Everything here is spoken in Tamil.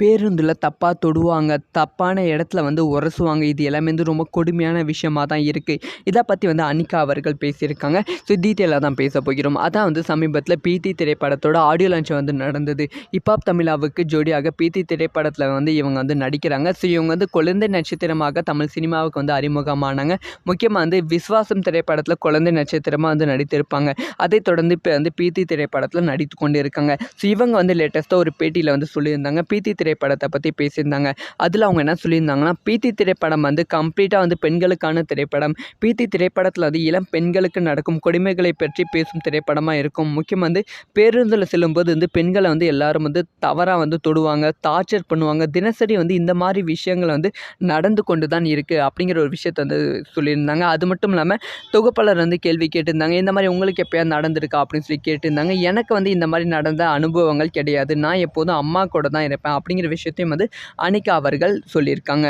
பேருந்தில் தப்பாக தொடுவாங்க. தப்பான இடத்துல வந்து உரசுவாங்க. இது எல்லாமே வந்து ரொம்ப கொடுமையான விஷயமா தான் இருக்குது இதை பற்றி வந்து அனிகா அவர்கள் பேசியிருக்காங்க. ஸோ டீட்டெயிலாக தான் பேச போகிறோம். அதான் வந்து சமீபத்தில் பீத்தி திரைப்படத்தோட ஆடியோ லான்ச் வந்து நடந்தது. இப்பாப் தமிழாவுக்கு ஜோடியாக பீத்தி திரைப்படத்தில் வந்து இவங்க வந்து நடிக்கிறாங்க. ஸோ இவங்க வந்து குழந்தை நட்சத்திரமாக தமிழ் சினிமாவுக்கு வந்து அறிமுகமானாங்க. முக்கியமாக வந்து விஸ்வாசம் திரைப்படத்தில் குழந்தை நட்சத்திரமாக வந்து நடித்திருப்பாங்க. அதை தொடர்ந்து இப்போ வந்து பீத்தி திரைப்படத்தில் நடித்து கொண்டு இருக்காங்க ஸோ இவங்க வந்து லேட்டஸ்ட்டாக ஒரு பேட்டியில் வந்து சொல்லியிருந்தாங்க. பீத்தி திரைப்படத்தை பற்றி பேசியிருந்தாங்க. அதில் அவங்க என்ன சொல்லியிருந்தாங்கன்னா பீத்தி திரைப்படம் வந்து கம்ப்ளீட்டாக வந்து பெண்களுக்கான திரைப்படம். பீத்தி திரைப்படத்தில் வந்து இளம் பெண்களுக்கு நடக்கும் கொடுமைகளை பற்றி பேசும் திரைப்படமாக இருக்கும். முக்கியமாக வந்து பேருந்தில் செல்லும்போது வந்து பெண்களை வந்து எல்லாரும் வந்து தவறாக வந்து தொடுவாங்க டார்ச்சர் பண்ணுவாங்க. தினசரி வந்து இந்த மாதிரி விஷயங்கள் வந்து நடந்து கொண்டு தான் இருக்குது அப்படிங்கிற ஒரு விஷயத்தை வந்து சொல்லியிருந்தாங்க. அது மட்டும் இல்லாமல் தொகுப்பாளர் வந்து கேள்வி கேட்டிருந்தாங்க இந்த மாதிரி உங்களுக்கு எப்போயா நடந்திருக்கா? அப்படின்னு சொல்லி கேட்டிருந்தாங்க. எனக்கு வந்து இந்த மாதிரி நடந்த அனுபவங்கள் கிடையாது. நான் எப்போதும் அம்மா கூட தான் இருப்பேன். அப்படி அப்படிங்கிற விஷயத்தையும் வந்து அனிகா அவர்கள் சொல்லியிருக்காங்க.